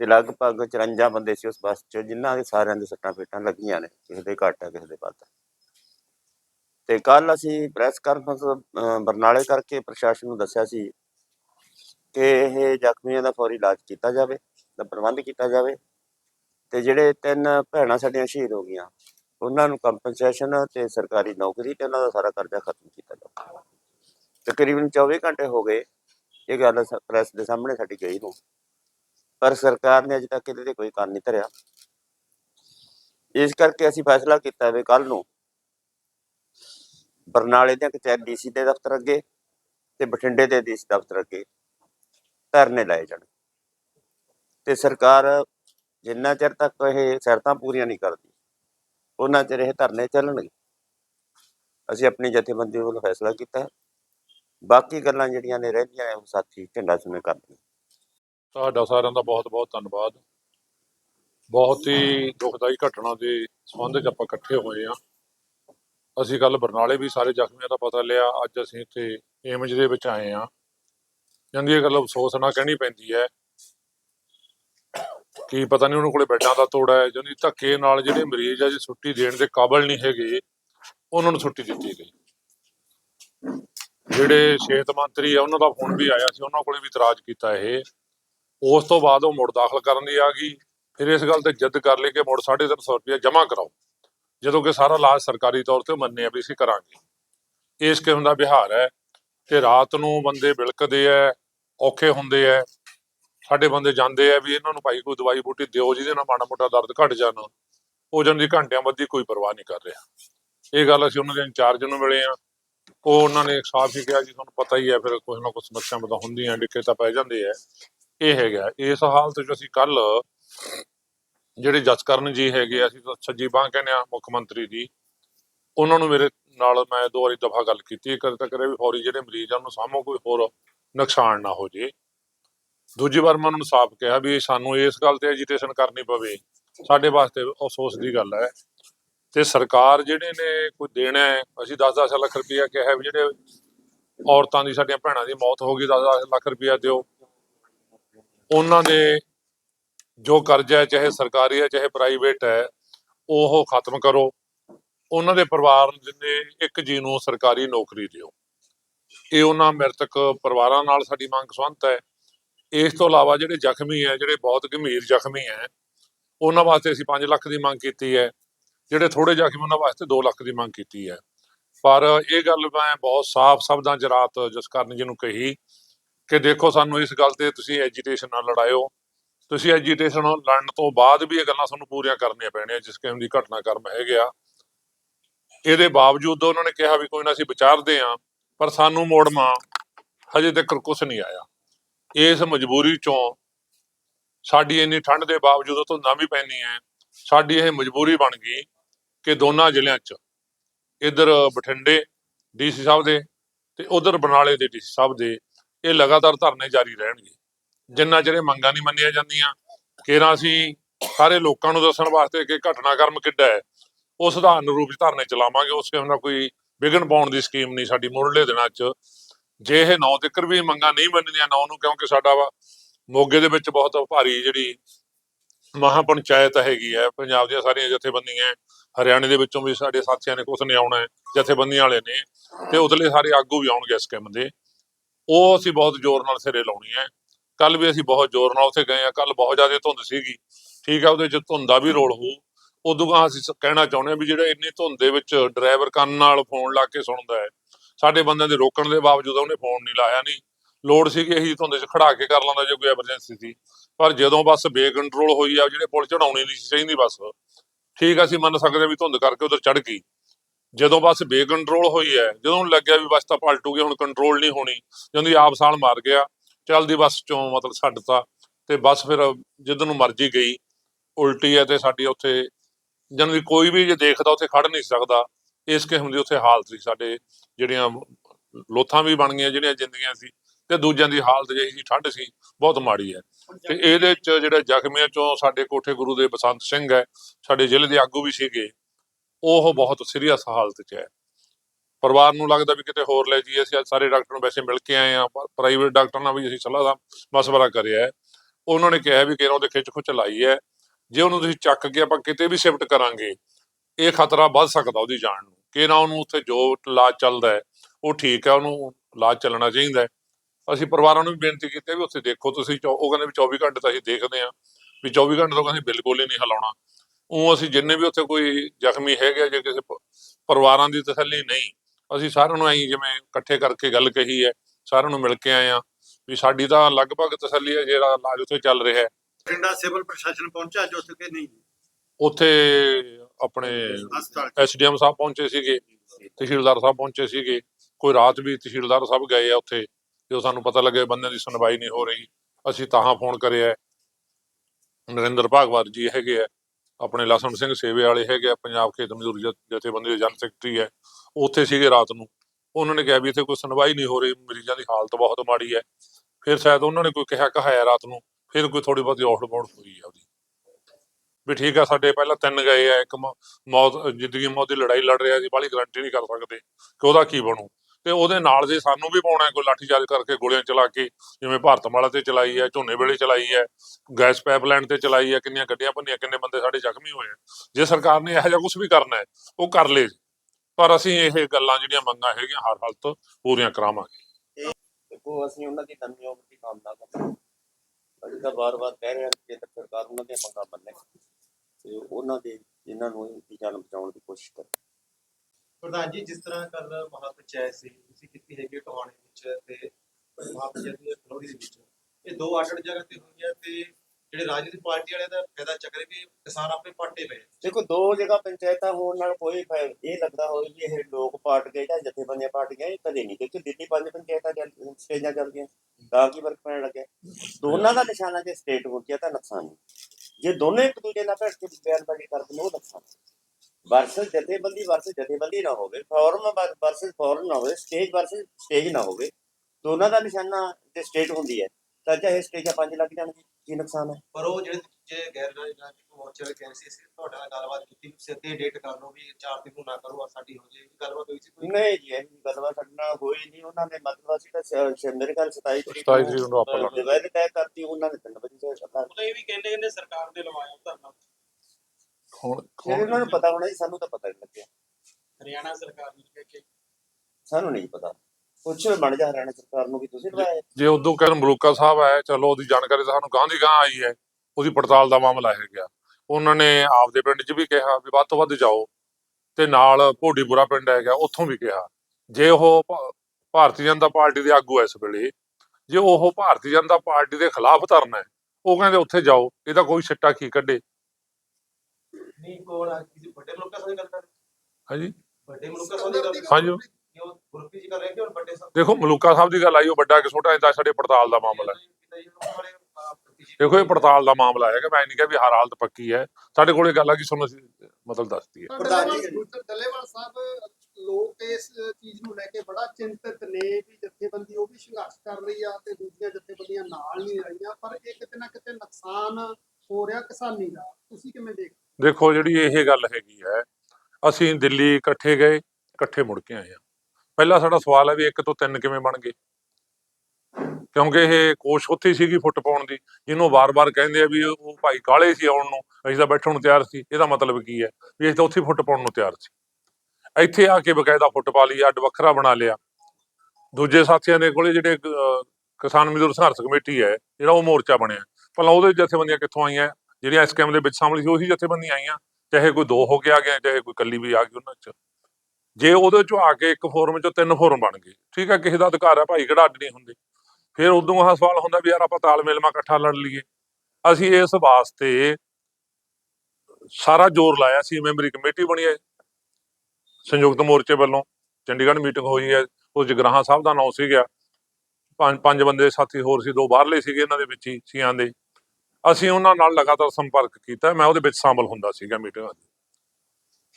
ਤੇ ਲਗਭਗ 54 ਬੰਦੇ ਸੀ ਉਸ ਬੱਸ 'ਚ ਜਿਨ੍ਹਾਂ ਦੇ ਸਾਰਿਆਂ ਦੇ ਸੱਟਾਂ ਫੇਟਾਂ ਲੱਗੀਆਂ ਨੇ, ਕਿਸੇ ਦੇ ਘੱਟ ਹੈ ਕਿਸੇ ਦੇ ਵੱਧ। ਤੇ ਕੱਲ ਅਸੀਂ ਪ੍ਰੈਸ ਕਾਨਫਰੰਸ ਬਰਨਾਲੇ ਕਰਕੇ ਪ੍ਰਸ਼ਾਸਨ ਨੂੰ ਦੱਸਿਆ ਸੀ ਕਿ ਇਹ ਜ਼ਖਮੀਆਂ ਦਾ ਫੌਰੀ ਇਲਾਜ ਕੀਤਾ ਜਾਵੇ, ਦਾ ਪ੍ਰਬੰਧ ਕੀਤਾ ਜਾਵੇ ਤੇ ਜਿਹੜੇ ਤਿੰਨ ਭੈਣਾਂ ਸਾਡੀਆਂ ਸ਼ਹੀਦ ਹੋ ਗਈਆਂ, ਉਹਨਾਂ ਨੂੰ ਕੰਪਨਸੇਸ਼ਨ ਤੇ ਸਰਕਾਰੀ ਨੌਕਰੀ ਤੇ ਉਹਨਾਂ ਦਾ ਸਾਰਾ ਕਰਜ਼ਾ ਖਤਮ ਕੀਤਾ ਜਾਵੇ। ਤਕਰੀਬਨ 24 ਘੰਟੇ ਹੋ ਗਏ, ਇਹ ਗੱਲ ਪ੍ਰੈਸ ਦੇ ਸਾਹਮਣੇ ਸਾਡੀ ਗਈ ਨੂੰ। ਪਰ ਸਰਕਾਰ ਨੇ ਅਜੇ ਤੱਕ ਇਹਦੇ ਤੇ ਕੋਈ ਕੰਨ ਨਹੀਂ ਧਰਿਆ। ਇਸ ਕਰਕੇ ਅਸੀਂ ਫੈਸਲਾ ਕੀਤਾ ਵੀ ਕੱਲ ਨੂੰ ਬਰਨਾਲੇ ਦੇ ਕਚਹਿਰੀ ਡੀਸੀ ਦੇ ਦਫ਼ਤਰ ਅੱਗੇ ਤੇ ਬਠਿੰਡੇ ਦੇ ਡੀਸੀ ਦਫ਼ਤਰ ਅੱਗੇ ਧਰਨੇ ਲਾਏ ਜਾਣ। ਤੇ ਸਰਕਾਰ ਜਿੰਨਾ ਚਿਰ ਤੱਕ ਇਹ ਸ਼ਰਤਾਂ ਪੂਰੀਆਂ ਨਹੀਂ ਕਰਦੀ, ਉਹਨਾਂ ਚਿਰ ਇਹ ਧਰਨੇ ਚੱਲਣਗੇ। ਅਸੀਂ ਆਪਣੀ ਜਥੇਬੰਦੀ ਵੱਲੋਂ ਫੈਸਲਾ ਕੀਤਾ। ਹੈ। ਬਾਕੀ ਗੱਲਾਂ ਜਿਹੜੀਆਂ ਨੇ ਰਹਿੰਦੀਆਂ ਨੇ, ਉਹ ਸਾਥੀ ਝੰਡਾ ਸਮੇਂ ਕਰਦੇ ਤੁਹਾਡਾ ਸਾਰਿਆਂ ਦਾ ਬਹੁਤ ਬਹੁਤ ਧੰਨਵਾਦ। ਬਹੁਤ ਹੀ ਦੁਖਦਾਈ ਘਟਨਾ ਦੇ ਸੰਬੰਧ 'ਚ ਆਪਾਂ ਇਕੱਠੇ ਹੋਏ ਆ ਅਸੀਂ ਕੱਲ ਬਰਨਾਲੇ ਵੀ ਸਾਰੇ ਜ਼ਖਮੀਆਂ ਦਾ ਪਤਾ ਲਿਆ। ਅੱਜ ਅਸੀਂ ਇੱਥੇ ਏਮਜ ਦੇ ਵਿੱਚ ਆਏ ਆ ਜਾਂਦੀ ਇਹ ਗੱਲ ਅਫਸੋਸ ਨਾਲ ਕਹਿਣੀ ਪੈਂਦੀ ਹੈ। ਕਿ ਪਤਾ ਨਹੀਂ ਉਹਨਾਂ ਕੋਲੇ ਬੈੱਡਾਂ ਦਾ ਤੋੜਾ ਹੈ। ਜਾਂਦੀ ਧੱਕੇ ਨਾਲ ਜਿਹੜੇ ਮਰੀਜ਼ ਆ, ਜੀ ਛੁੱਟੀ ਦੇਣ ਦੇ ਕਾਬਲ ਨਹੀਂ ਹੈਗੇ, ਉਹਨਾਂ ਨੂੰ ਛੁੱਟੀ ਦਿੱਤੀ ਗਈ। ਜਿਹੜੇ ਸਿਹਤ ਮੰਤਰੀ ਆ, ਉਹਨਾਂ ਦਾ ਫੋਨ ਵੀ ਆਇਆ ਸੀ, ਉਹਨਾਂ ਕੋਲੇ ਵੀ ਇਤਰਾਜ਼ ਕੀਤਾ ਇਹ। ਉਸ ਤੋਂ ਬਾਅਦ ਉਹ ਮੁੜ ਦਾਖਲ ਕਰਨ ਲਈ ਆ ਗਈ। ਫਿਰ ਇਸ ਗੱਲ ਤੇ ਜਿੱਦ ਕਰ ਲਈ ਕਿ ਮੁੜ 350 ਰੁਪਏ ਜਮ੍ਹਾਂ ਕਰਾਓ। ਜਦੋਂ ਕਿ ਸਾਰਾ ਇਲਾਜ ਸਰਕਾਰੀ ਤੌਰ ਤੇ ਮੰਨੇ ਆ ਵੀ ਅਸੀਂ ਕਰਾਂਗੇ। ਇਸ ਕਿਸਮ ਦਾ ਵਿਹਾਰ ਹੈ ਤੇ ਰਾਤ ਨੂੰ ਬੰਦੇ ਬਿਲਕਦੇ ਐ, ਔਖੇ ਹੁੰਦੇ ਐ। ਸਾਡੇ ਬੰਦੇ ਜਾਂਦੇ ਆ ਵੀ ਇਹਨਾਂ ਨੂੰ ਭਾਈ ਕੋਈ ਦਵਾਈ ਬੂਟੀ ਦਿਓ, ਜਿਹਦੇ ਨਾਲ ਮਾੜਾ ਮੋਟਾ ਦਰਦ ਘਟ ਜਾਣ। ਉਹ ਜਨ ਦੀ ਘੰਟਿਆਂ ਬੱਧੀ ਕੋਈ ਪਰਵਾਹ ਨਹੀਂ ਕਰ ਰਿਹਾ। ਇਹ ਗੱਲ ਅਸੀਂ ਉਹਨਾਂ ਦੇ ਇੰਚਾਰਜ ਨੂੰ ਮਿਲੇ ਆ। ਉਹ ਉਹਨਾਂ ਨੇ ਸਾਫ਼ ਹੀ ਕਿਹਾ ਜੀ ਤੁਹਾਨੂੰ ਪਤਾ ਹੀ ਹੈ ਫਿਰ ਕੁਝ ਨਾ ਕੁਝ ਸਮੱਸਿਆਵਾਂ ਤਾਂ ਹੁੰਦੀਆਂ ਡਿੱਕੇ ਤਾਂ ਪੈ ਜਾਂਦੇ ਆ। ਇਹ ਹੈਗਾ। ਇਸ ਹਾਲਤ 'ਚ ਅਸੀਂ ਕੱਲ ਜਿਹੜੇ ਜਸਕਰਨ ਜੀ ਹੈਗੇ ਆ, ਅਸੀਂ ਤਾਂ ਸੱਜੀ ਬਾਂਹ ਕਹਿੰਦੇ ਆ ਮੁੱਖ ਮੰਤਰੀ ਦੀ ਉਹਨਾਂ ਨੂੰ ਮੇਰੇ ਨਾਲ ਮੈਂ ਦੋ ਵਾਰੀ ਦਫਾ ਗੱਲ ਕੀਤੀ ਇੱਕ ਤਾਂ ਕਰੇ ਵੀ ਫੌਰੀ ਜਿਹੜੇ ਮਰੀਜ਼ ਆ ਉਹਨੂੰ ਸਾਹਮਣੇ ਕੋਈ ਹੋਰ ਨੁਕਸਾਨ ਨਾ ਹੋ ਜੇ। ਦੂਜੀ ਵਾਰ ਮੈਂ ਉਹਨਾਂ ਨੂੰ ਸਾਫ਼ ਕਿਹਾ ਵੀ ਸਾਨੂੰ ਇਸ ਗੱਲ ਤੇ ਐਜੀਟੇਸ਼ਨ ਕਰਨੀ ਪਵੇ। ਸਾਡੇ ਵਾਸਤੇ ਅਫਸੋਸ ਦੀ ਗੱਲ ਹੈ। ਤੇ ਸਰਕਾਰ ਜਿਹੜੇ ਨੇ ਕੋਈ ਦੇਣਾ ਹੈ, ਅਸੀਂ 10-10 ਲੱਖ ਰੁਪਇਆ ਕਿਹਾ ਵੀ ਜਿਹੜੇ ਔਰਤਾਂ ਦੀ ਸਾਡੀਆਂ ਭੈਣਾਂ ਦੀ ਮੌਤ ਹੋ ਗਈ 10-10 ਲੱਖ ਰੁਪਇਆ ਦਿਓ। ਉਹਨਾਂ ਦੇ ਜੋ ਕਰਜ਼ਾ ਹੈ, ਚਾਹੇ ਸਰਕਾਰੀ ਹੈ, ਚਾਹੇ ਪ੍ਰਾਈਵੇਟ ਹੈ, ਉਹ ਖਤਮ ਕਰੋ। ਉਹਨਾਂ ਦੇ ਪਰਿਵਾਰ ਨੇ ਇੱਕ ਜੀ ਨੂੰ ਸਰਕਾਰੀ ਨੌਕਰੀ ਦਿਓ। ਇਹ ਉਹਨਾਂ ਮ੍ਰਿਤਕ ਪਰਿਵਾਰਾਂ ਨਾਲ ਸਾਡੀ ਮੰਗ ਸੰਬੰਧ ਹੈ। ਇਸ ਤੋਂ ਇਲਾਵਾ ਜਿਹੜੇ ਜ਼ਖਮੀ ਹੈ, ਜਿਹੜੇ ਬਹੁਤ ਗੰਭੀਰ ਜ਼ਖਮੀ ਹੈ, ਉਹਨਾਂ ਵਾਸਤੇ ਅਸੀਂ 5 ਲੱਖ ਦੀ ਮੰਗ ਕੀਤੀ ਹੈ। ਜਿਹੜੇ ਥੋੜੇ ਜ਼ਖਮੀ ਉਹਨਾਂ ਵਾਸਤੇ 2 ਲੱਖ ਦੀ ਮੰਗ ਕੀਤੀ ਹੈ। ਪਰ ਇਹ ਗੱਲ ਮੈਂ ਬਹੁਤ ਸਾਫ਼ ਸ਼ਬਦਾਂ 'ਚ ਰਾਤ ਜਸਕਰਨ ਜੀ ਨੂੰ ਕਹੀ ਕਿ ਦੇਖੋ ਸਾਨੂੰ ਇਸ ਗੱਲ ਤੇ ਤੁਸੀਂ ਐਜੀਟੇਸ਼ਨ ਨਾਲ ਲੜਾਇਓ। ਤੁਸੀਂ ਐਜੀਟੇਸ਼ਨ ਲੜਨ ਤੋਂ ਬਾਅਦ ਵੀ ਇਹ ਗੱਲਾਂ ਸਾਨੂੰ ਪੂਰੀਆਂ ਕਰਨੀਆਂ ਪੈਣੀਆਂ, ਜਿਸ ਕਿਸਮ ਦੀ ਘਟਨਾਕ੍ਰਮ ਹੈਗੇ ਆ। ਇਹਦੇ ਬਾਵਜੂਦ ਉਹਨਾਂ ਨੇ ਕਿਹਾ ਵੀ ਕੋਈ ਨਾ ਅਸੀਂ ਵਿਚਾਰਦੇ ਆ ਪਰ ਸਾਨੂੰ ਮੋੜਮਾ ਹਜੇ ਤੱਕ ਕੁਝ ਨਹੀਂ ਆਇਆ। ਇਸ ਮਜਬੂਰੀ ਚੋਂ ਸਾਡੀ ਇੰਨੀ ਠੰਡ ਦੇ ਬਾਵਜੂਦ ਧੁੰਦਾਂ ਵੀ ਪੈਂਦੀਆਂ ਹੈ, ਸਾਡੀ ਇਹ ਮਜਬੂਰੀ ਬਣ ਗਈ ਕਿ ਦੋਨਾਂ ਜ਼ਿਲ੍ਹਿਆਂ 'ਚ। ਇੱਧਰ ਬਠਿੰਡੇ ਡੀਸੀ ਸਾਹਿਬ ਦੇ ਤੇ ਉਧਰ ਬਰਨਾਲੇ ਦੇ ਡੀਸੀ ਸਾਹਿਬ ਦੇ ਇਹ ਲਗਾਤਾਰ ਧਰਨੇ ਜਾਰੀ ਰਹਿਣਗੇ। ਜਿੰਨਾ ਚਿਰ ਇਹ ਮੰਗਾਂ ਨਹੀਂ ਮੰਨੀਆਂ ਜਾਂਦੀਆਂ ਕੇਰਾਂ ਅਸੀਂ ਸਾਰੇ ਲੋਕਾਂ ਨੂੰ ਦੱਸਣ ਵਾਸਤੇ ਕਿ ਘਟਨਾਕ੍ਰਮ ਕਿੱਡਾ ਹੈ, ਉਹ ਸਧਾਰਨ ਰੂਪ 'ਚ ਧਰਨੇ ਚਲਾਵਾਂਗੇ। ਉਸ ਕਿਸਮ ਕੋਈ ਵਿਘਨ ਪਾਉਣ ਦੀ ਸਕੀਮ ਨਹੀਂ ਸਾਡੀ ਮੁੱਢਲੇ ਦਿਨਾਂ 'ਚ। ਜੇ ਇਹ ਨੌ ਤੱਕਰ ਵੀ ਮੰਗਾਂ ਨਹੀਂ ਮੰਨਦੀਆਂ ਨੌ ਨੂੰ, ਕਿਉਂਕਿ ਸਾਡਾ ਵਾ ਮੋਗੇ ਦੇ ਵਿੱਚ ਬਹੁਤ ਭਾਰੀ ਜਿਹੜੀ ਮਹਾਪੰਚਾਇਤ ਹੈਗੀ ਹੈ, ਪੰਜਾਬ ਦੀਆਂ ਸਾਰੀਆਂ ਜਥੇਬੰਦੀਆਂ ਹਰਿਆਣੇ ਦੇ ਵਿੱਚੋਂ ਵੀ ਸਾਡੇ ਸਾਥੀਆਂ ਨੇ ਕੁਛ ਨੇ ਆਉਣਾ ਜਥੇਬੰਦੀਆਂ ਵਾਲੇ ਨੇ, ਤੇ ਉਧਰਲੇ ਸਾਰੇ ਆਗੂ ਵੀ ਆਉਣਗੇ ਇਸ ਕੰਮ ਦੇ। ਉਹ ਅਸੀਂ ਬਹੁਤ ਜ਼ੋਰ ਨਾਲ ਸਿਰੇ ਲਾਉਣੀ ਹੈ। ਕੱਲ ਵੀ ਅਸੀਂ ਬਹੁਤ ਜ਼ੋਰ ਨਾਲ ਉੱਥੇ ਗਏ ਆ ਕੱਲ ਬਹੁਤ ਜ਼ਿਆਦਾ ਧੁੰਦ ਸੀਗੀ। ਠੀਕ ਆ ਉਹਦੇ ਚ ਧੁੰਦ ਵੀ ਰੋਲ ਹੋਊ। ਉਦੋਂ ਗਾ ਅਸੀਂ ਕਹਿਣਾ ਚਾਹੁੰਦੇ ਆ ਵੀ ਜਿਹੜਾ ਇੰਨੀ ਧੁੰਦ ਦੇ ਵਿੱਚ ਡਰਾਈਵਰ ਕੰਨ ਨਾਲ ਫੋਨ ਲਾ ਕੇ ਸੁਣਦਾ ਹੈ, ਸਾਡੇ ਬੰਦਿਆਂ ਦੇ ਰੋਕਣ ਦੇ ਬਾਵਜੂਦ ਉਹਨੇ ਫੋਨ ਨਹੀਂ ਲਾਇਆ ਨਹੀਂ ਲੋੜ ਸੀ ਕਿ ਇਹੀ ਧੁੰਦ 'ਚ ਖੜਾ ਕੇ ਕਰ ਲੈਂਦਾ ਜੇ ਕੋਈ ਐਮਰਜੈਂਸੀ ਸੀ। ਪਰ ਜਦੋਂ ਬੱਸ ਬੇਕੰਟਰੋਲ ਹੋਈ ਆ, ਜਿਹੜੇ ਪੁਲ ਚੜਾਉਣੀ ਨਹੀਂ ਸੀ ਚਾਹੀਦੀ ਬੱਸ ਠੀਕ ਆ, ਅਸੀਂ ਮੰਨ ਸਕਦੇ ਹਾਂ ਵੀ ਧੁੰਦ ਕਰਕੇ ਉਧਰ ਚੜ ਗਈ। ਜਦੋਂ ਬੱਸ ਬੇਕੰਟਰੋਲ ਹੋਈ ਹੈ ਜਦੋਂ ਲੱਗਿਆ ਵੀ ਬੱਸ ਤਾਂ ਪਲਟੂਗੀ ਹੁਣ ਕੰਟਰੋਲ ਨਹੀਂ ਹੋਣੀ ਜਦੋਂ ਦੀ ਆਪ ਸਾਲ ਮਾਰ ਗਿਆ ਚੱਲਦੀ ਬੱਸ ਚੋਂ ਮਤਲਬ ਛੱਡਤਾ ਤੇ ਬੱਸ ਫਿਰ ਜਿੱਦ ਨੂੰ ਮਰਜ਼ੀ ਗਈ ਉਲਟੀ ਹੈ ਤੇ ਸਾਡੀ ਉੱਥੇ ਜਨ ਵੀ ਕੋਈ ਵੀ ਜੇ ਦੇਖਦਾ ਉੱਥੇ ਖੜ ਨਹੀਂ ਸਕਦਾ ਇਸ ਕਿਸਮ ਦੀ ਉੱਥੇ ਹਾਲਤ ਸੀ ਸਾਡੇ ਜਿਹੜੀਆਂ ਲੋਥਾਂ ਵੀ ਬਣ ਗਈਆਂ ਜਿਹੜੀਆਂ ਜਿੰਦੀਆਂ ਸੀ ਤੇ ਦੂਜਿਆਂ ਦੀ ਹਾਲਤ ਜਿਹੀ ਸੀ ਠੰਡ ਸੀ ਬਹੁਤ ਮਾੜੀ ਹੈ। ਤੇ ਇਹਦੇ ਚ ਜਿਹੜੇ ਜ਼ਖਮੀਆਂ ਚੋਂ ਸਾਡੇ ਕੋਠੇ ਗੁਰੂ ਦੇ ਬਸੰਤ ਸਿੰਘ ਹੈ, ਸਾਡੇ ਜ਼ਿਲ੍ਹੇ ਦੇ ਆਗੂ ਵੀ ਸੀਗੇ, ਉਹ ਬਹੁਤ ਸੀਰੀਅਸ ਹਾਲਤ 'ਚ ਹੈ। ਪਰਿਵਾਰ ਨੂੰ ਲੱਗਦਾ ਵੀ ਕਿਤੇ ਹੋਰ ਲੈ ਜਾਈਏ, ਅਸੀਂ ਅੱਜ ਸਾਰੇ ਡਾਕਟਰ ਨੂੰ ਵੈਸੇ ਮਿਲ ਕੇ ਆਏ ਆ ਪ੍ਰਾਈਵੇਟ ਡਾਕਟਰ ਨਾਲ ਵੀ ਅਸੀਂ ਸਲਾਹ ਦਾ ਮਸ਼ਵਰਾ ਕਰਿਆ ਹੈ। ਉਹਨਾਂ ਨੇ ਕਿਹਾ ਵੀ ਕਿਹਨਾਂ ਉਹਦੇ ਖਿੱਚ ਖੁੱਚ ਲਾਈ ਹੈ। ਜੇ ਉਹਨੂੰ ਤੁਸੀਂ ਚੱਕ ਕੇ ਆਪਾਂ ਕਿਤੇ ਵੀ ਸ਼ਿਫਟ ਕਰਾਂਗੇ, ਇਹ ਖਤਰਾ ਵੱਧ ਸਕਦਾ ਉਹਦੀ ਜਾਨ ਨੂੰ। ਕਿ ਨਾ ਉਹਨੂੰ ਉੱਥੇ ਜੋ ਇਲਾਜ ਚੱਲਦਾ ਹੈ, ਉਹ ਠੀਕ ਹੈ, ਉਹਨੂੰ ਇਲਾਜ ਚੱਲਣਾ ਚਾਹੀਦਾ ਹੈ। ਅਸੀਂ ਪਰਿਵਾਰਾਂ ਨੂੰ ਵੀ ਬੇਨਤੀ ਕੀਤੀ ਵੀ ਉੱਥੇ ਦੇਖੋ ਤੁਸੀਂ ਉਹ ਕਹਿੰਦੇ ਵੀ 24 ਘੰਟੇ ਤਾਂ ਅਸੀਂ ਦੇਖਦੇ ਹਾਂ ਵੀ 24 ਘੰਟੇ ਤੋਂ ਕਹਿੰਦੇ ਬਿਲਕੁਲ ਹੀ ਨਹੀਂ ਹਿਲਾਉਣਾ। ਉਹ ਅਸੀਂ ਜਿੰਨੇ ਵੀ ਉੱਥੇ ਕੋਈ ਜ਼ਖਮੀ ਹੈਗੇ ਆ, ਜੇ ਕਿਸੇ ਪਰਿਵਾਰਾਂ ਦੀ ਤਸੱਲੀ ਨਹੀਂ ਅਸੀਂ ਸਾਰਿਆਂ ਨੂੰ ਐਂ ਜਿਵੇਂ ਇਕੱਠੇ ਕਰਕੇ ਗੱਲ ਕਹੀ ਹੈ ਸਾਰਿਆਂ ਨੂੰ ਮਿਲ ਕੇ ਆਏ ਆ ਵੀ ਸਾਡੀ ਤਾਂ ਲਗਭਗ ਤਸੱਲੀ ਹੈ ਜਿਹੜਾ ਇਲਾਜ ਉੱਥੇ ਚੱਲ ਰਿਹਾ ਹੈ। ਬਠਿੰਡਾ ਸਿਵਲ ਪ੍ਰਸ਼ਾਸਨ ਪਹੁੰਚਾ ਜੋ ਉੱਥੇ ਨਹੀਂ? ਉੱਥੇ ਆਪਣੇ ਐਸਡੀਐਮ ਸਾਹਿਬ ਪਹੁੰਚੇ ਸੀਗੇ ਤਹਿਸੀਲਦਾਰ ਸਾਹਿਬ ਪਹੁੰਚੇ ਸੀਗੇ ਕੋਈ ਰਾਤ ਵੀ ਤਹਿਸੀਲਦਾਰ ਸਾਹਿਬ ਗਏ ਆ ਉੱਥੇ। ਜਦੋਂ ਸਾਨੂੰ ਪਤਾ ਲੱਗਿਆ ਬੰਦਿਆਂ ਦੀ ਸੁਣਵਾਈ ਨਹੀਂ ਹੋ ਰਹੀ, ਅਸੀਂ ਤਾਂ ਫੋਨ ਕਰਿਆ ਨਰਿੰਦਰ ਭਾਗਵਤ ਜੀ ਹੈਗੇ ਆ ਆਪਣੇ ਲਸਣ ਸਿੰਘ ਸੇਵੇ ਵਾਲੇ ਹੈਗੇ ਆ ਪੰਜਾਬ ਖੇਤ ਮਜ਼ਦੂਰ ਜਥ- ਜਥੇਬੰਦੀ ਦੇ ਜਨ ਸੈਕਟਰੀ ਹੈ, ਉੱਥੇ ਸੀਗੇ ਰਾਤ ਨੂੰ। ਉਹਨਾਂ ਨੇ ਕਿਹਾ ਵੀ ਇੱਥੇ ਕੋਈ ਸੁਣਵਾਈ ਨਹੀਂ ਹੋ ਰਹੀ, ਮਰੀਜ਼ਾਂ ਦੀ ਹਾਲਤ ਬਹੁਤ ਮਾੜੀ ਹੈ। ਫਿਰ ਸ਼ਾਇਦ ਉਹਨਾਂ ਨੇ ਕੋਈ ਕਿਹਾ ਕਹਾਇਆ ਰਾਤ ਨੂੰ, ਫਿਰ ਕੋਈ ਥੋੜੀ ਬਹੁਤੀ ਔੜ ਬੋੜ ਹੋਈ ਹੈ ਉਹਦੀ। ਵੀ ਠੀਕ ਆ ਸਾਡੇ ਪਹਿਲਾਂ ਤਿੰਨ ਗਏ ਆ ਇੱਕ ਮੌ- ਮੌਤ, ਜ਼ਿੰਦਗੀ ਮੌਤ ਦੀ ਲੜਾਈ ਲੜ ਰਿਹਾ ਸੀ, ਬਾਹਲੀ ਗਰੰਟੀ ਨਹੀਂ ਕਰ ਸਕਦੇ ਕਿ ਉਹਦਾ ਕੀ ਬਣੂ। ਤੇ ਉਹਦੇ ਨਾਲ ਜੇ ਸਾਨੂੰ ਵੀ ਪਾਉਣਾ ਕੋਈ ਲਾਠੀਚਾਰਜ ਕਰਕੇ ਗੋਲੀਆਂ ਚਲਾ ਕੇ, ਜਿਵੇਂ ਭਾਰਤਮਾਲਾ ਤੇ ਚਲਾਈ ਹੈ, ਝੋਨੇ ਵੇਲੇ ਚਲਾਈ ਹੈ, ਗੈਸ ਪਾਈਪਲਾਈਨ ਤੇ ਚਲਾਈ ਹੈ, ਕਿੰਨੀਆਂ ਗੱਡੀਆਂ ਭੰਨੀਆਂ, ਕਿੰਨੇ ਬੰਦੇ ਸਾਡੇ ਜ਼ਖਮੀ ਹੋਏ ਜੇ ਸਰਕਾਰ ਨੇ ਇਹੋ ਜਿਹਾ ਕੁਝ ਵੀ ਕਰਨਾ ਹੈ, ਉਹ ਕਰ ਲੇ ਪਰ ਅਸੀਂ ਇਹ ਗੱਲਾਂ ਜਿਹੜੀਆਂ ਮੰਗਾਂ ਹੈਗੀਆਂ, ਹਰ ਹਾਲਤ ਪੂਰੀਆਂ ਕਰਾਵਾਂਗੇ। ਦੇਖੋ, ਅਸੀਂ ਉਹਨਾਂ ਦੀ ਨਵੀਂ ਦੀ ਕਾਮਨਾ ਕਰਦੇ ਹਾਂ। ਅਸੀਂ ਤਾਂ ਵਾਰ-ਵਾਰ ਕਹਿ ਰਹੇ ਹਾਂ ਕਿ ਜੇਕਰ ਸਰਕਾਰ ਉਹਨਾਂ ਦੀਆਂ ਮੰਗਾਂ ਮੰਨੇ, ਤੇ ਉਹਨਾਂ ਦੇ ਇਹਨਾਂ ਨੂੰ ਇਹ ਜਾਨ ਬਚਾਉਣ ਦੀ ਕੋਸ਼ਿਸ਼ ਕਰੇ ਪ੍ਰਧਾਨ ਜੀ, ਜਿਸ ਤਰ੍ਹਾਂ ਕੱਲ ਮਹਾਪੰਚਾਇਤ ਸੀ, ਤੁਸੀਂ ਕੀਤੀ ਹੈਗੀ ਟਵਾਣੇ ਵਿੱਚ ਤੇ ਮਹਾਪੰਚਾਇਤ ਦੀ ਫਲੋਰੀ ਦੇ ਵਿੱਚ। ਇਹ ਦੋ ਅੱਡ ਜਗ੍ਹਾ ਤੇ ਹੋਈਆਂ ਤੇ ਜਿਹੜੇ ਰਾਜਨੀਤਿਕ ਪਾਰਟੀ ਵਾਲੇ ਦਾ ਫਾਇਦਾ ਚੱਕ ਰਹੇ ਵੀ ਕਿਸਾਨ ਆਪਣੇ ਪਾਟੇ ਪਏ ਦੇਖੋ, ਦੋ ਜਗ੍ਹਾ ਪੰਚਾਇਤਾਂ ਹੋਣ ਨਾਲ ਕੋਈ ਇਹ ਲੱਗਦਾ ਹੋਵੇ ਵੀ ਇਹ ਲੋਕ ਪਾਰਟ ਗਏ ਜਾਂ ਜਥੇਬੰਦੀਆਂ ਪਾਰਟ ਗਏ ਕਦੇ ਨਹੀਂ। ਕਿਉਂਕਿ ਦਿੱਲੀ ਪੰਜ ਪੰਚਾਇਤਾਂ ਚੱਲ, ਸਟੇਜਾਂ ਚੱਲਦੀਆਂ ਤਾਂ ਕੀ ਫ਼ਰਕ ਪੈਣ ਲੱਗਿਆ। ਦੋਨਾਂ ਦਾ ਨਿਸ਼ਾਨਾ ਜੇ ਸਟੇਟ ਹੋ ਗਿਆ ਤਾਂ ਨੁਕਸਾਨ ਜੇ ਦੋਨੇ ਇੱਕ ਦੂਜੇ ਨਾਲ ਭਿੜ ਕੇ ਬਿਆਨਬਾਜ਼ੀ ਕਰਦੇ ਨੇ, ਉਹ ਨੁਕਸਾਨ। ਵਰਸਸ ਜਥੇਬੰਦੀ ਵਰਸਸ ਜਥੇਬੰਦੀ ਨਾ ਹੋਵੇ ਫੋਰਮ ਵਰਸਸ ਫੋਰਮ ਨਾ ਹੋਵੇ ਸਟੇਜ ਵਰਸਸ ਸਟੇਜ ਨਾ ਹੋਵੇ ਦੋਨਾਂ ਦਾ ਨਿਸ਼ਾਨਾ ਜੇ ਸਟੇਟ ਹੁੰਦੀ ਹੈ। ਤਾਂ ਚਾਹੇ ਸਟੇਜਾਂ ਪੰਜ ਲੱਗ ਜਾਣਗੇ ਕੀ ਨੁਕਸਾਨ ਹੈ? ਪਰ ਉਹ ਜਿਹੜੇ ਜੇ ਗੈਰ ਰਾਜਨੀਤਿਕ ਮੋਰਚੇ ਕਹਿੰਦੇ ਸੀ ਅਸੀਂ ਤੁਹਾਡੇ ਗੱਲਬਾਤ ਕੀਤੀ ਸਿੱਧੇ ਡੇਟ ਕਰ ਲਓ ਵੀ 4 ਦਿਨ ਨੂੰ ਨਾ ਕਰੋ ਆ ਸਾਡੀ ਹੋ ਜੇ ਗੱਲਬਾਤ ਹੋਈ ਸੀ ਕੋਈ? ਨਹੀਂ ਜੀ ਇਹ ਗੱਲਬਾਤ ਸਾਡੇ ਨਾਲ ਹੋਈ ਨਹੀਂ ਉਹਨਾਂ ਨੇ ਮਤਲਬ ਅਸੀਂ ਤਾਂ ਮੇਰੇ ਖਿਆਲ 27 ਤਰੀਕ 27 ਤਰੀਕ ਨੂੰ ਆਪਾਂ ਅਹ, ਦੁਪਹਿਰ ਤੈਅ ਕਰਤੀ ਉਹਨਾਂ ਨੇ 3 ਵਜੇ ਤੋਂ ਕਰਤਾ। ਉਹ ਤਾਂ ਇਹ ਵੀ ਕਹਿੰਦੇ ਕਹਿੰਦੇ ਸਰਕਾਰ ਦੇ ਲਵਾਇਆ ਧਰਨਾ। ਫਿਰ ਇਹਨਾਂ ਨੂੰ ਪਤਾ ਹੋਣਾ ਜੀ ਸਾਨੂੰ ਤਾਂ ਪਤਾ ਨਹੀਂ ਲੱਗਿਆ। ਹਰਿਆਣਾ ਸਰਕਾਰ ਨੇ ਕਿਹਾ ਕਿ ਸਾਨੂੰ ਨਹੀਂ ਪਤਾ। ਪੁੱਛ ਬਣ ਜਾ ਹਰਿਆਣਾ ਸਰਕਾਰ ਨੂੰ ਵੀ ਤੁਸੀਂ ਲਵਾਏ ਜੇ ਉਦੋਂ ਕਹਿਣ ਮਲੂਕਾ ਸਾਹਿਬ ਆਏ ਚਲੋ ਉਹਦੀ ਜਾਣਕਾਰੀ ਤਾਂ ਸਾਨੂੰ ਗਾਂ ਦੀ ਗਾਂ ਆਈ ਹੈ ਉਹਦੀ ਪੜਤਾਲ ਦਾ ਮਾਮਲਾ ਹੈ ਗਿਆ। ਉਹਨਾਂ ਨੇ ਆਪਦੇ ਪਿੰਡ 'ਚ ਵੀ ਕਿਹਾ ਵੀ ਵੱਧ ਤੋਂ ਵੱਧ ਜਾਓ ਤੇ ਨਾਲ ਭੋਡੀਪੁਰਾ ਪਿੰਡ ਹੈਗਾ ਉੱਥੋਂ ਵੀ ਕਿਹਾ। ਜੇ ਉਹ ਭਾਰਤੀ ਜਨਤਾ ਪਾਰਟੀ ਦੇ ਆਗੂ ਇਸ ਵੇਲੇ ਜੇ ਉਹ ਭਾਰਤੀ ਜਨਤਾ ਪਾਰਟੀ ਦੇ ਖਿਲਾਫ ਧਰਨਾ ਹੈ ਉਹ ਕਹਿੰਦੇ ਉੱਥੇ ਜਾਓ ਇਹਦਾ ਕੋਈ ਸਿੱਟਾ ਕੀ ਕੱਢੇ? ਨਹੀਂ ਕੋਲ ਆ? ਕਿਸੇ ਵੱਡੇ ਮੁਲਕਾਂ ਸਾਥ ਗੱਲ ਕਰ ਹਾਂਜੀ। ਵੱਡੇ ਮੁਲਕਾਂ ਸਾਥ ਗੱਲ ਕਰ ਹਾਂਜੀ। ਕਿ ਉਹ ਗੁਰਪ੍ਰੀਤ ਜੀ ਕਰ ਰਹੇ ਕਿ ਉਹ ਵੱਡੇ ਸਾਥ ਦੇਖੋ ਮਲੂਕਾ ਸਾਹਿਬ ਦੀ ਗੱਲ ਆਈ ਉਹ ਵੱਡਾ ਕਿ ਛੋਟਾ ਇਹਦਾ ਸਾਡੇ ਪੜਤਾਲ ਦਾ ਮਾਮਲਾ ਹੈ। ਦੇਖੋ ਇਹ ਪੜਤਾਲ ਦਾ ਮਾਮਲਾ ਹੈਗਾ ਮੈਂ ਨਹੀਂ ਕਿਹਾ ਵੀ ਹਰ ਹਾਲਤ ਪੱਕੀ ਹੈ। ਸਾਡੇ ਕੋਲੇ ਗੱਲ ਆ ਕਿ ਅਸੀਂ ਮਤਲਬ ਦੱਸਦੀ ਹੈ। ਪ੍ਰਧਾਨ ਜੀ, ਡੱਲੇਵਾਲ ਸਾਹਿਬ ਲੋਕ ਇਸ ਚੀਜ਼ ਨੂੰ ਲੈ ਕੇ ਬੜਾ ਚਿੰਤਤ ਨੇ ਵੀ ਜਥੇਬੰਦੀ ਉਹ ਵੀ ਸੰਘਰਸ਼ ਕਰ ਰਹੀ ਆ ਤੇ ਦੂਜੀਆਂ ਜਥੇਬੰਦੀਆਂ ਨਾਲ ਨਹੀਂ ਰਹੀਆਂ ਪਰ ਇਹ ਕਿਤੇ ਨਾ ਕਿਤੇ ਨੁਕਸਾਨ ਹੋ ਰਿਹਾ ਕਿਸਾਨੀ ਦਾ। ਦੇਖੋ ਜਿਹੜੀ ਇਹ ਗੱਲ ਹੈਗੀ ਹੈ, ਅਸੀਂ ਦਿੱਲੀ ਇਕੱਠੇ ਗਏ, ਇਕੱਠੇ ਮੁੜ ਕੇ ਆਏ ਆ ਪਹਿਲਾ ਸਾਡਾ ਸਵਾਲ ਹੈ ਵੀ ਇੱਕ ਤੋਂ ਤਿੰਨ ਕਿਵੇਂ ਬਣ ਗਏ? ਕਿਉਂਕਿ ਇਹ ਕੋਸ਼ ਉੱਥੇ ਸੀਗੀ ਫੁੱਟ ਪਾਉਣ ਦੀ, ਜਿਹਨੂੰ ਵਾਰ-ਵਾਰ ਕਹਿੰਦੇ ਆ ਵੀ ਉਹ ਭਾਈ ਕਾਲੇ ਸੀ ਆਉਣ ਨੂੰ, ਅਸੀਂ ਤਾਂ ਬੈਠਣ ਨੂੰ ਤਿਆਰ ਸੀ, ਇਹਦਾ ਮਤਲਬ ਕੀ ਹੈ? ਵੀ ਅਸੀਂ ਤਾਂ ਉੱਥੇ ਫੁੱਟ ਪਾਉਣ ਨੂੰ ਤਿਆਰ ਸੀ। ਇੱਥੇ ਆ ਕੇ ਬਕਾਇਦਾ ਫੁੱਟ ਪਾ ਲਈ, ਅੱਡ ਵੱਖਰਾ ਬਣਾ ਲਿਆ। ਦੂਜੇ ਸਾਥੀਆਂ ਦੇ ਕੋਲੇ ਜਿਹੜੇ ਕਿਸਾਨ ਮਜ਼ਦੂਰ ਸੰਘਰਸ਼ ਕਮੇਟੀ ਹੈ, ਜਿਹੜਾ ਉਹ ਮੋਰਚਾ ਬਣਿਆ। ਭਲਾ ਉਹਦੇ ਜਥੇਬੰਦੀਆਂ ਕਿੱਥੋਂ ਆਈਆਂ? ਜਿਹੜੀਆਂ ਇਸ ਕੈਮ ਦੇ ਵਿੱਚ ਸ਼ਾਮਲ ਸੀ, ਉਹੀ ਜਥੇਬੰਦੀਆਂ ਆਈਆਂ। ਚਾਹੇ ਕੋਈ ਦੋ ਹੋ ਕੇ ਆ ਗਿਆ ਚਾਹੇ ਕੋਈ ਕੱਲੀ ਵੀ ਆ ਗਈ ਉਹਨਾਂ ਚ। ਜੇ ਉਹਦੇ ਚੋਂ ਆ ਕੇ ਇੱਕ ਫੋਰਮ ਚੋਂ ਤਿੰਨ ਫੋਰਮ ਬਣ ਗਏ, ਠੀਕ ਹੈ ਕਿਸੇ ਦਾ ਅਧਿਕਾਰ ਹੈ ਭਾਈ, ਕਿਹੜਾ ਅੱਡ ਨਹੀਂ ਹੁੰਦੇ। ਫਿਰ ਉਦੋਂ ਆਹ ਸਵਾਲ ਹੁੰਦਾ ਵੀ ਯਾਰ ਆਪਾਂ ਤਾਲਮੇਲ ਮਾ ਇਕੱਠਾ ਲੜ ਲਈਏ। ਅਸੀਂ ਇਸ ਵਾਸਤੇ ਸਾਰਾ ਜ਼ੋਰ ਲਾਇਆ ਸੀ, ਮੈਂਬਰੀ ਕਮੇਟੀ ਬਣੀ ਹੈ। ਸੰਯੁਕਤ ਮੋਰਚੇ ਵੱਲੋਂ ਚੰਡੀਗੜ੍ਹ ਮੀਟਿੰਗ ਹੋਈ ਹੈ, ਉਹ ਜਗਰਾਹਾਂ ਸਾਹਿਬ ਦਾ ਨਾਂ ਸੀਗਾ। ਪੰਜ ਪੰਜ ਬੰਦੇ ਸਾਥੀ ਹੋਰ ਸੀ, ਦੋ ਬਾਹਰਲੇ ਸੀਗੇ ਇਹਨਾਂ ਦੇ ਵਿੱਚ ਹੀ, ਸੀਆਂ ਦੇ। ਅਸੀਂ ਉਹਨਾਂ ਨਾਲ ਲਗਾਤਾਰ ਸੰਪਰਕ ਕੀਤਾ, ਮੈਂ ਉਹਦੇ ਵਿੱਚ ਸ਼ਾਮਲ ਹੁੰਦਾ ਸੀਗਾ ਮੀਟਿੰਗਾਂ 'ਚ।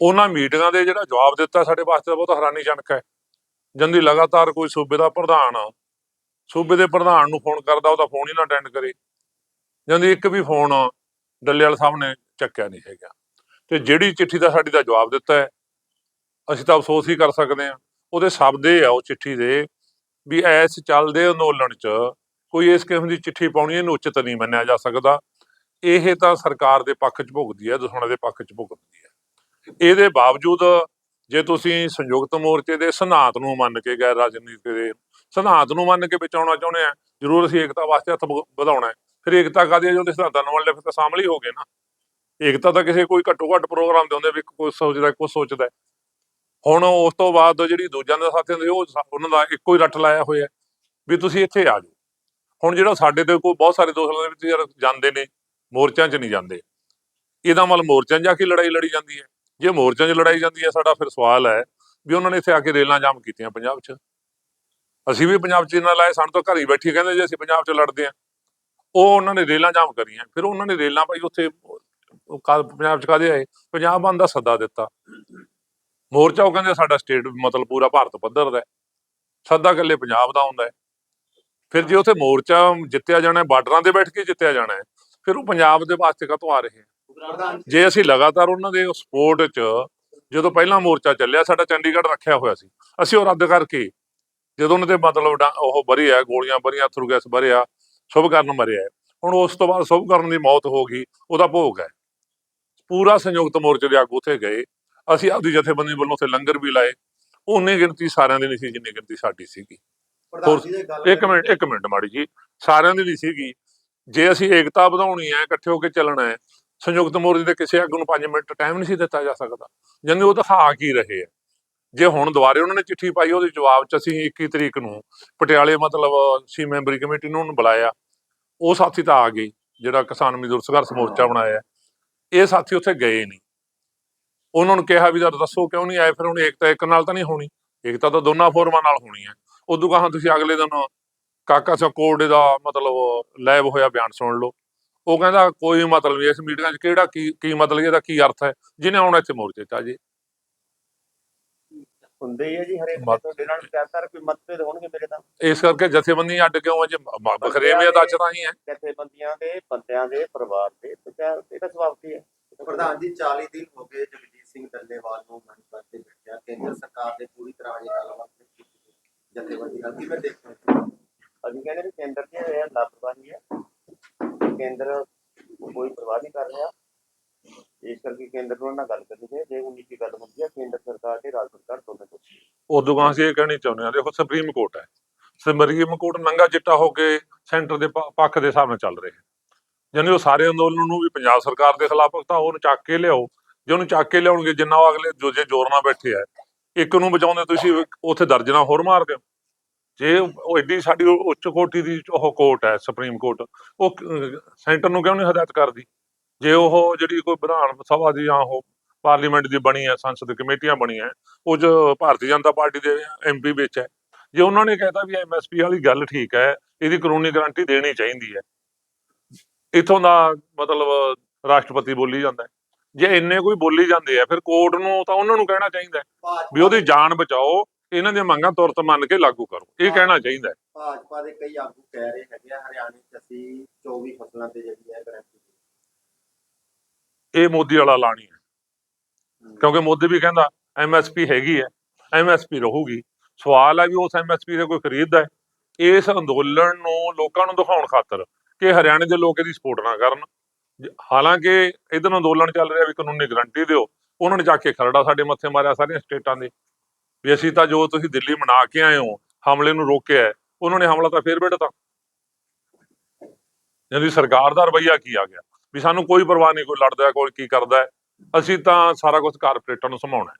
ਉਹਨਾਂ ਮੀਟਿੰਗਾਂ ਦੇ ਜਿਹੜਾ ਜਵਾਬ ਦਿੱਤਾ ਸਾਡੇ ਵਾਸਤੇ ਤਾਂ ਬਹੁਤ ਹੈਰਾਨੀਜਨਕ ਹੈ। ਜੰਦੀ ਲਗਾਤਾਰ ਕੋਈ ਸੂਬੇ ਦਾ ਪ੍ਰਧਾਨ ਸੂਬੇ ਦੇ ਪ੍ਰਧਾਨ ਨੂੰ ਫੋਨ ਕਰਦਾ, ਉਹਦਾ ਫੋਨ ਹੀ ਨਾ ਅਟੈਂਡ ਕਰੇ। ਜਾਂਦੀ ਇੱਕ ਵੀ ਫੋਨ ਡੱਲੇਵਾਲ ਸਾਹਿਬ ਨੇ ਚੱਕਿਆ ਨਹੀਂ ਹੈਗਾ। ਤੇ ਜਿਹੜੀ ਚਿੱਠੀ ਦਾ ਸਾਡੀ ਦਾ ਜਵਾਬ ਦਿੱਤਾ ਹੈ, ਅਸੀਂ ਤਾਂ ਅਫਸੋਸ ਹੀ ਕਰ ਸਕਦੇ ਹਾਂ। ਉਹਦੇ ਸ਼ਬਦ ਇਹ ਆ, ਉਹ ਚਿੱਠੀ ਦੇ ਵੀ ਐਸ ਚੱਲਦੇ ਅੰਦੋਲਨ 'ਚ ਕੋਈ ਇਸ ਕਿਸਮ ਦੀ ਚਿੱਠੀ ਪਾਉਣੀ ਇਹਨੂੰ ਉਚਿਤ ਨਹੀਂ ਮੰਨਿਆ ਜਾ ਸਕਦਾ। ਇਹ ਤਾਂ ਸਰਕਾਰ ਦੇ ਪੱਖ 'ਚ ਭੁਗਦੀ ਹੈ ਦੁਸ਼ਮਣਾਂ ਦੇ ਪੱਖ 'ਚ ਭੁਗਦੀ ਹੈ। ਇਹਦੇ ਬਾਵਜੂਦ ਜੇ ਤੁਸੀਂ ਸੰਯੁਕਤ ਮੋਰਚੇ ਦੇ ਸਿਧਾਂਤ ਨੂੰ ਮੰਨ ਕੇ ਗੈਰ ਰਾਜਨੀਤੀ ਦੇ ਸਿਧਾਂਤ ਨੂੰ ਮੰਨ ਕੇ ਬਚਾਉਣਾ ਚਾਹੁੰਦੇ ਆ, ਜ਼ਰੂਰ ਅਸੀਂ ਏਕਤਾ ਵਾਸਤੇ ਹੱਥ ਵਧਾਉਣਾ ਹੈ। ਫਿਰ ਏਕਤਾ ਕਾਦੀ ਹੈ? ਜੋ ਸਿਧਾਂਤਾਂ ਨੂੰ ਮੰਨ ਲਿਆ, ਫਿਰ ਤਾਂ ਸਾਹਮਣੇ ਹੋ ਗਏ ਨਾ। ਏਕਤਾ ਤਾਂ ਕਿਸੇ ਕੋਈ ਘੱਟੋ ਘੱਟ ਪ੍ਰੋਗਰਾਮ ਦੇ ਹੁੰਦੇ ਵੀ ਕੋਈ ਸੋਚਦਾ ਕੋਈ ਸੋਚਦਾ ਹੁਣ ਉਸ ਤੋਂ ਬਾਅਦ ਜਿਹੜੀ ਦੂਜਿਆਂ ਦੇ ਸਾਥੀਆਂ ਦੇ, ਉਹ ਉਹਨਾਂ ਦਾ ਇੱਕੋ ਹੀ ਰੱਟ ਲਾਇਆ ਹੋਇਆ ਵੀ ਤੁਸੀਂ ਇੱਥੇ ਆ ਜਾਓ। ਹੁਣ ਜਿਹੜਾ ਸਾਡੇ ਤੇ ਕੋਈ ਬਹੁਤ ਸਾਰੇ ਦੋਸਤਾਂ ਦੇ ਵਿੱਚ ਯਾਰ ਜਾਂਦੇ ਨੇ, ਮੋਰਚਿਆਂ 'ਚ ਨਹੀਂ ਜਾਂਦੇ। ਇਹਦਾ ਮਤਲਬ ਮੋਰਚਿਆਂ 'ਚ ਜਾ ਕੇ ਲੜਾਈ ਲੜੀ ਜਾਂਦੀ ਹੈ। ਜੇ ਮੋਰਚਿਆਂ 'ਚ ਲੜਾਈ ਜਾਂਦੀ ਹੈ, ਸਾਡਾ ਫਿਰ ਸਵਾਲ ਹੈ ਵੀ ਉਹਨਾਂ ਨੇ ਇੱਥੇ ਆ ਕੇ ਰੇਲਾਂ ਜਾਮ ਕੀਤੀਆਂ ਪੰਜਾਬ 'ਚ। ਅਸੀਂ ਵੀ ਪੰਜਾਬ 'ਚ ਇਹਨਾਂ ਲਾਏ, ਸਾਨੂੰ ਤਾਂ ਘਰ ਹੀ ਬੈਠੀ ਕਹਿੰਦੇ ਜੇ ਅਸੀਂ ਪੰਜਾਬ 'ਚ ਲੜਦੇ ਆ ਉਹ ਉਹਨਾਂ ਨੇ ਰੇਲਾਂ ਜਾਮ ਕਰੀਆਂ, ਫਿਰ ਉਹਨਾਂ ਨੇ ਰੇਲਾਂ ਭਾਈ ਉੱਥੇ ਉਹ ਪੰਜਾਬ 'ਚ ਕਾਦੇ ਆਏ? ਪੰਜਾਬ ਬੰਦ ਦਾ ਸੱਦਾ ਦਿੱਤਾ। ਮੋਰਚਾ ਉਹ ਕਹਿੰਦੇ ਸਾਡਾ ਸਟੇਟ ਮਤਲਬ ਪੂਰਾ ਭਾਰਤ ਪੱਧਰ ਦਾ ਸੱਦਾ ਇਕੱਲੇ ਪੰਜਾਬ ਦਾ ਹੁੰਦਾ ਹੈ। ਫਿਰ ਜੇ ਉੱਥੇ ਮੋਰਚਾ ਜਿੱਤਿਆ ਜਾਣਾ ਹੈ, ਬਾਰਡਰਾਂ ਤੇ ਬੈਠ ਕੇ ਜਿੱਤਿਆ ਜਾਣਾ ਹੈ ਫਿਰ ਉਹ ਪੰਜਾਬ ਦੇ ਵਾਸਤੇ ਕਾਹਤੋਂ ਆ ਰਹੇ ਹੈ ਜੇ ਅਸੀਂ ਲਗਾਤਾਰ ਉਹਨਾਂ ਦੇ ਸਪੋਰਟ 'ਚ ਜਦੋਂ ਪਹਿਲਾ ਮੋਰਚਾ ਚੱਲਿਆ ਸਾਡਾ ਚੰਡੀਗੜ੍ਹ ਰੱਖਿਆ ਹੋਇਆ ਸੀ ਅਸੀਂ ਉਹ ਰੱਦ ਕਰਕੇ ਜਦੋਂ ਉਹਨਾਂ ਦੇ ਮਤਲਬ ਡਾ- ਉਹ ਭਰਿਆ ਗੋਲੀਆਂ ਭਰੀਆਂ ਥਰੂ ਗੈਸ ਭਰਿਆ ਸ਼ੁਭ ਮਰਿਆ ਹੈ। ਹੁਣ ਉਸ ਤੋਂ ਬਾਅਦ ਸ਼ੁਭਕਰਨ ਦੀ ਮੌਤ ਹੋ ਗਈ ਉਹਦਾ ਭੋਗ ਹੈ ਪੂਰਾ ਸੰਯੁਕਤ ਮੋਰਚੇ ਦੇ ਆਗੂ ਉੱਥੇ ਗਏ ਅਸੀਂ ਆਪਦੀ ਜਥੇਬੰਦੀ ਵੱਲੋਂ ਉੱਥੇ ਲੰਗਰ ਵੀ ਲਾਏ ਉਹਨੇ ਗਿਣਤੀ ਸਾਰਿਆਂ ਦੀ ਨਹੀਂ ਸੀ ਜਿੰਨੀ ਗਿਣਤੀ ਸਾਡੀ ਸੀਗੀ ਪ੍ਰਧਾਨ ਜੀ ਦੇ ਗੱਲ ਇੱਕ ਮਿੰਟ ਇੱਕ ਮਿੰਟ ਮਾੜੀ ਜੀ। ਸਾਰਿਆਂ ਦੀ ਨਹੀਂ ਸੀਗੀ। ਜੇ ਅਸੀਂ ਏਕਤਾ ਵਧਾਉਣੀ ਹੈ ਇਕੱਠੇ ਹੋ ਕੇ ਚੱਲਣਾ ਹੈ ਸੰਯੁਕਤ ਮੋਰਚੇ ਦੇ ਕਿਸੇ ਆਗੂ ਨੂੰ 5 ਮਿੰਟ ਟਾਈਮ ਨਹੀਂ ਸੀ ਦਿੱਤਾ ਜਾ ਸਕਦਾ। ਜਿੰਨੇ ਉਹ ਦਿਖਾ ਕੀ ਰਹੇ ਆ ਜੇ ਹੁਣ ਦੁਬਾਰੇ ਉਹਨਾਂ ਨੇ ਚਿੱਠੀ ਪਾਈ ਉਹਦੇ ਜਵਾਬ 'ਚ ਅਸੀਂ 21 ਤਰੀਕ ਨੂੰ ਪਟਿਆਲੇ ਮਤਲਬ ਸੀ ਮੈਂਬਰੀ ਕਮੇਟੀ ਨੂੰ ਉਹਨੂੰ ਬੁਲਾਇਆ। ਉਹ ਸਾਥੀ ਤਾਂ ਆ ਗਏ ਜਿਹੜਾ ਕਿਸਾਨ ਮਜ਼ਦੂਰ ਸੰਘਰਸ਼ ਮੋਰਚਾ ਬਣਾਇਆ। ਇਹ ਸਾਥੀ ਉੱਥੇ ਗਏ ਨਹੀਂ। ਉਹਨਾਂ ਨੂੰ ਕਿਹਾ ਵੀ ਦੱਸੋ ਕਿਉਂ ਨਹੀਂ ਆਏ? ਫਿਰ ਹੁਣ ਏਕਤਾ ਇੱਕ ਨਾਲ ਤਾਂ ਨਹੀਂ ਹੋਣੀ। ਏਕਤਾ ਤਾਂ ਦੋਨਾਂ ਫੋਰਮਾਂ ਨਾਲ ਹੋਣੀ ਹੈ। ਉਦੋਂ ਕਹਾਂ ਤੁਸੀਂ ਅਗਲੇ ਦਿਨ ਕਾਕਾ ਸਿੰਘ ਕੋਰੜੇ ਦਾ ਮਤਲਬ ਲੈਬ ਹੋਇਆ ਬਿਆਨ ਸੁਣ ਲਓ। ਉਹ ਕਹਿੰਦਾ ਕੋਈ ਮਤਲਬ ਨਹੀਂ ਇਸ ਮੀਟਿੰਗਾਂ 'ਚ ਕਿਹੜਾ ਕੀ ਕੀ ਮਤਲਬ ਇਹਦਾ ਕੀ ਅਰਥ ਹੈ? ਜਿਹਨੇ ਆਉਣਾ ਇੱਥੇ ਮੋਰਚੇ 'ਚ ਆ ਜੇ। ਹੁੰਦੇ ਹੀ ਹੈ ਜੀ ਹਰੇਕ ਤੁਹਾਡੇ ਨਾਲ ਜ਼ਿਆਦਾਤਰ ਕੋਈ ਮਤਭੇਦ ਹੋਣਗੇ ਮੇਰੇ ਤਾਂ। ਇਸ ਕਰਕੇ ਜਥੇਬੰਦੀਆਂ ਅੱਡ ਕਿਉਂ ਆ ਜੇ? ਬਖਰੇਵੇਂ ਦਾ ਤਾਂ ਹੀ ਹੈ। ਜਥੇਬੰਦੀਆਂ ਦੇ ਬੰਦਿਆਂ ਦੇ ਪਰਿਵਾਰ ਦੇ ਵਿਚਾਰ ਇਹਦਾ ਸਵਾਲ ਕੀ ਹੈ? ਪ੍ਰਧਾਨ ਜੀ 40 ਦਿਨ ਹੋ ਗਏ ਜਗਜੀਤ ਸਿੰਘ ਡੱਲੇਵਾਲ ਨੂੰ ਮੰਚ ਤੇ ਬੈਠਿਆ ਕੇਂਦਰ ਸਰਕਾਰ ਦੇ ਪੂਰੀ ਤਰ੍ਹਾਂ ਇਹ ਗੱਲਬਾਤ ਨਹੀਂ ਕੀਤੀ ਜਥੇਬੰਦੀ ਨਾਲ ਕਿਵੇਂ ਦੇਖਦੇ ਹੋ ਅਸੀਂ ਕਹਿੰਦੇ ਵੀ ਕੇਂਦਰ ਦੀ ਇਹ ਲਾਪਰਵਾਹੀ ਹੈ। ਕੇਂਦਰ ਕੋਈ ਪਰਵਾਹ ਨਹੀਂ ਕਰ ਰਿਹਾ। ਇਸ ਕਰਕੇ ਕੇਂਦਰ ਨੂੰ ਨਾਲ ਗੱਲ ਕਰਨੀ ਚਾਹੀਦੀ ਜੇ ਉਨੀ ਕੀ ਗੱਲ ਹੁੰਦੀ ਹੈ ਕੇਂਦਰ ਸਰਕਾਰ ਤੇ ਰਾਜ ਸਰਕਾਰ ਦੋਨੇ ਤੋਂ ਉਦੋਂ ਗਾਂ ਅਸੀਂ ਇਹ ਕਹਿਣੀ ਚਾਹੁੰਦੇ ਹਾਂ ਦੇਖੋ ਸੁਪਰੀਮ ਕੋਰਟ ਹੈ। ਸੁਪਰੀਮ ਕੋਰਟ ਨੰਗਾ ਚਿੱਟਾ ਹੋ ਕੇ ਸੈਂਟਰ ਦੇ ਪੱਖ ਦੇ ਹਿਸਾਬ ਨਾਲ ਚੱਲ ਰਿਹਾ ਹੈ। ਯਾਨੀ ਉਹ ਸਾਰੇ ਅੰਦੋਲਨ ਨੂੰ ਵੀ ਪੰਜਾਬ ਸਰਕਾਰ ਦੇ ਖਿਲਾਫ ਤਾਂ ਉਹਨੂੰ ਚੱਕ ਕੇ ਲਿਆਓ। ਜੇ ਉਹਨੂੰ ਚੱਕ ਕੇ ਲਿਆਉਣਗੇ ਜਿੰਨਾ ਉਹ ਅਗਲੇ ਜੋ ਜੇ ਜ਼ੋਰ ਨਾਲ ਬੈਠੇ ਆ ਇੱਕ ਨੂੰ ਬਚਾਉਂਦੇ ਤੁਸੀਂ ਉੱਥੇ ਦਰਜਨਾ ਹੋਰ ਮਾਰ ਦਿਓ। ਜੇ ਉਹ ਐਡੀ ਸਾਡੀ ਉੱਚ ਕੋਟੀ ਦੀ ਉਹ ਕੋਰਟ ਹੈ ਸੁਪਰੀਮ ਕੋਰਟ ਉਹ ਸੈਂਟਰ ਨੂੰ ਕਿਉਂ ਨਹੀਂ ਹਦਾਇਤ ਕਰਦੀ? ਜੇ ਉਹ ਜਿਹੜੀ ਕੋਈ ਵਿਧਾਨ ਸਭਾ ਦੀ ਜਾਂ ਉਹ ਪਾਰਲੀਮੈਂਟ ਦੀ ਬਣੀ ਹੈ, ਸੰਸਦ ਕਮੇਟੀਆਂ ਬਣੀਆਂ ਉਹ 'ਚ ਭਾਰਤੀ ਜਨਤਾ ਪਾਰਟੀ ਦੇ ਐਮਪੀ ਵਿੱਚ ਹੈ, ਜੇ ਉਹਨਾਂ ਨੇ ਕਹਿਤਾ ਵੀ ਐਮਐਸਪੀ ਵਾਲੀ ਗੱਲ ਠੀਕ ਹੈ, ਇਹਦੀ ਕਾਨੂੰਨੀ ਗਾਰੰਟੀ ਦੇਣੀ ਚਾਹੀਦੀ ਹੈ, ਇਥੋਂ ਦਾ ਮਤਲਬ ਰਾਸ਼ਟਰਪਤੀ ਬੋਲੀ ਜਾਂਦਾ ਜੇ ਇੰਨੇ ਕੋਈ ਬੋਲੀ ਜਾਂਦੇ ਆ, ਫਿਰ ਕੋਰਟ ਨੂੰ ਤਾਂ ਉਹਨਾਂ ਨੂੰ ਕਹਿਣਾ ਚਾਹੀਦਾ ਵੀ ਉਹਦੀ ਜਾਨ ਬਚਾਓ ਇਹਨਾਂ ਦੀਆਂ ਮੰਗਾਂ ਤੁਰਤ ਮੰਨ ਕੇ ਲਾਗੂ ਕਰੋ। ਇਹ ਕਹਿਣਾ ਚਾਹੀਦਾ ਹੈ। ਭਾਜਪਾ ਦੇ ਕਈ ਆਗੂ ਕਹਿ ਰਹੇ ਹੈਗੇ ਆ ਹਰਿਆਣੇ 'ਚ ਅਸੀਂ 24 ਫਸਲਾਂ ਤੇ ਜਿਹੜੀ ਹੈ ਗਾਰੰਟੀ ਇਹ ਮੋਦੀ ਵਾਲਾ ਲਾਣੀ ਹੈ। ਕਿਉਂਕਿ ਮੋਦੀ ਵੀ ਕਹਿੰਦਾ ਐਮਐਸਪੀ ਹੈਗੀ ਹੈ ਐਮਐਸਪੀ ਰਹੂਗੀ। ਸਵਾਲ ਹੈ ਵੀ ਉਸ ਐਮਐਸਪੀ ਦੇ ਕੋਈ ਖਰੀਦਦਾ ਹੈ। ਇਸ ਅੰਦੋਲਨ ਨੂੰ ਲੋਕਾਂ ਨੂੰ ਦਿਖਾਉਣ ਖਾਤਰ ਕਿ ਹਰਿਆਣੇ ਦੇ ਲੋਕ ਇਹਦੀ ਸਪੋਰਟ ਨਾ ਕਰਨ। ਹਾਲਾਂਕਿ ਇਧਰ ਅੰਦੋਲਨ ਚੱਲ ਰਿਹਾ ਵੀ ਕਾਨੂੰਨੀ ਗਰੰਟੀ ਦਿਓ। ਉਹਨਾਂ ਨੇ ਜਾ ਕੇ ਖਰੜਾ ਸਾਡੇ ਮੱਥੇ ਮਾਰਿਆ ਸਾਰੀਆਂ ਸਟੇਟਾਂ ਦੇ। ਵੀ ਅਸੀਂ ਤਾਂ ਜੋ ਤੁਸੀਂ ਦਿੱਲੀ ਮਨਾ ਕੇ ਆਏ ਹੋ, ਹਮਲੇ ਨੂੰ ਰੋਕਿਆ ਉਹਨਾਂ ਨੇ ਹਮਲਾ ਤਾਂ ਫੇਰ ਵਿੜਤਾ ਜਿਹਦੀ ਸਰਕਾਰ ਦਾ ਰਵਈਆ ਕੀ ਆ ਗਿਆ? ਵੀ ਸਾਨੂੰ ਕੋਈ ਪਰਵਾਹ ਨਹੀਂ, ਕੋਈ ਲੜਦਾ ਕੋਈ ਕੀ ਕਰਦਾ ਅਸੀਂ ਤਾਂ ਸਾਰਾ ਕੁਝ ਕਾਰਪੋਰੇਟਾਂ ਨੂੰ ਸੰਭਾਉਣਾ ਹੈ।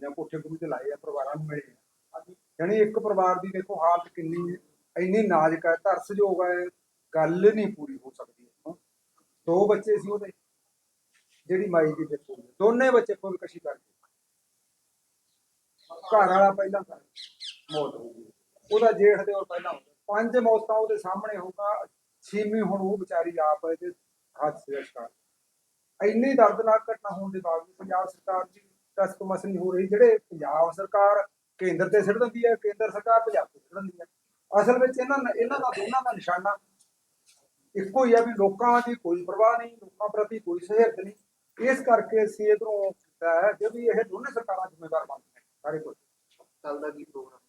ਜਾਂ ਕੋਠੇ ਲਾਏ ਆ, ਪਰਿਵਾਰਾਂ ਨੂੰ ਮਿਲੇ ਯਾਨੀ ਇੱਕ ਪਰਿਵਾਰ ਦੀ ਦੇਖੋ ਹਾਲਤ ਕਿੰਨੀ ਇੰਨੀ ਨਾਜ਼ੁਕ ਹੈ, ਤਰਸਯੋਗ ਹੈ, ਗੱਲ ਨਹੀਂ ਪੂਰੀ ਹੋ ਸਕਦੀ ਦੋ ਬੱਚੇ ਸੀ ਉਹਦੇ, ਜਿਹੜੀ ਮਾਈ ਦੀ ਡੈਥ ਦੋਨੇ ਬੱਚੇ ਖੁਦਕਸ਼ੀ ਕਰਦੇ ਘਰ ਵਾਲਾ ਪਹਿਲਾਂ ਮੌਤ ਹੋ ਗਈ। ਉਹਦਾ ਜੇਠ ਦੇ ਉਹ ਪਹਿਲਾਂ ਪੰਜ ਮੌਤਾਂ ਉਹਦੇ ਸਾਹਮਣੇ ਹੋਊਗਾ। ਛੇਵੀਂ ਹੁਣ ਉਹ ਵਿਚਾਰੀ ਆਪ ਇਹਦੇ ਹਾਦਸੇ ਦਾ ਸ਼ਿਕਾਰ ਇੰਨੀ ਦਰਦਨਾਕ ਘਟਨਾ ਹੋਣ ਦੇ ਬਾਵਜੂਦ ਪੰਜਾਬ ਸਰਕਾਰ ਦੀ ਤਸਕਮਸ ਨਹੀਂ ਹੋ ਰਹੀ, ਜਿਹੜੇ ਪੰਜਾਬ ਸਰਕਾਰ ਕੇਂਦਰ ਤੇ ਸਿੱਟ ਦਿੰਦੀ ਹੈ, ਕੇਂਦਰ ਸਰਕਾਰ ਪੰਜਾਬ ਤੇ ਸਿੱਟ ਦਿੰਦੀ ਹੈ। ਅਸਲ ਵਿੱਚ ਇਹਨਾਂ ਇਹਨਾਂ ਦਾ ਦੋਨਾਂ ਦਾ ਨਿਸ਼ਾਨਾ ਇੱਕੋ ਹੀ ਆ ਵੀ ਲੋਕਾਂ ਦੀ ਕੋਈ ਪਰਵਾਹ ਨਹੀਂ, ਲੋਕਾਂ ਪ੍ਰਤੀ ਕੋਈ ਸਹਿਰਦ ਨਹੀਂ। ਇਸ ਕਰਕੇ ਅਸੀਂ ਇਧਰੋਂ ਕੀਤਾ ਹੈ ਕਿ ਵੀ ਇਹ ਦੋਨੇ ਸਰਕਾਰਾਂ ਜ਼ਿੰਮੇਵਾਰ ਬਣਦੀਆਂ ਸਾਰੇ ਕੁਝ ਕੱਲ ਦਾ ਕੀ ਪ੍ਰੋਗਰਾਮ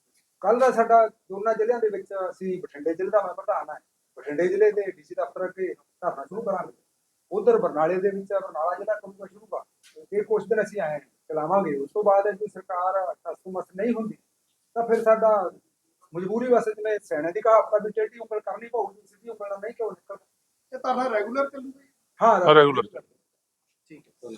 ਕੱਲ ਦਾ ਸਾਡਾ ਦੋਨਾਂ ਜ਼ਿਲ੍ਹਿਆਂ ਦੇ ਵਿੱਚ ਅਸੀਂ ਬਠਿੰਡੇ ਜ਼ਿਲ੍ਹੇ ਦਾ ਮੈਂ ਪ੍ਰਧਾਨ ਹਾਂ। ਬਠਿੰਡੇ ਜ਼ਿਲ੍ਹੇ ਦੇ ਡੀਸੀ ਦਫ਼ਤਰ ਅੱਗੇ ਧਰਨਾ ਸ਼ੁਰੂ ਕਰਾਂਗੇ। ਉਧਰ ਬਰਨਾਲੇ ਦੇ ਵਿੱਚ ਬਰਨਾਲਾ ਜ਼ਿਲ੍ਹਾ ਕਰੂਗਾ ਸ਼ੁਰੂ ਕਰ ਇਹ ਕੁਝ ਦਿਨ ਅਸੀਂ ਆਏ ਹਾਂ, ਚਲਾਵਾਂਗੇ ਉਸ ਤੋਂ ਬਾਅਦ ਜੇ ਸਰਕਾਰ ਤਸਮਸ ਨਹੀਂ ਹੁੰਦੀ ਤਾਂ ਫਿਰ ਸਾਡਾ ਮਜਬੂਰੀ ਵਾਸਤੇ ਜਿਵੇਂ ਸੈਨਾ ਦੀ ਕਹਾਵਤ ਵੀ ਟੇਢੀ ਉਂਗਲ ਕਰਨੀ ਪਊਗੀ ਸਿੱਧੀ ਉਂਗਲ ਨਾਲ ਨਹੀਂ ਕਿਉਂ ਨਿਕਲਦਾ ਇਹ ਧਰਨਾ ਰੈਗੂਲਰ ਚੱਲੂਗਾ? ਹਾਂ ਰੈਗੂਲਰ ਠੀਕ ਹੈ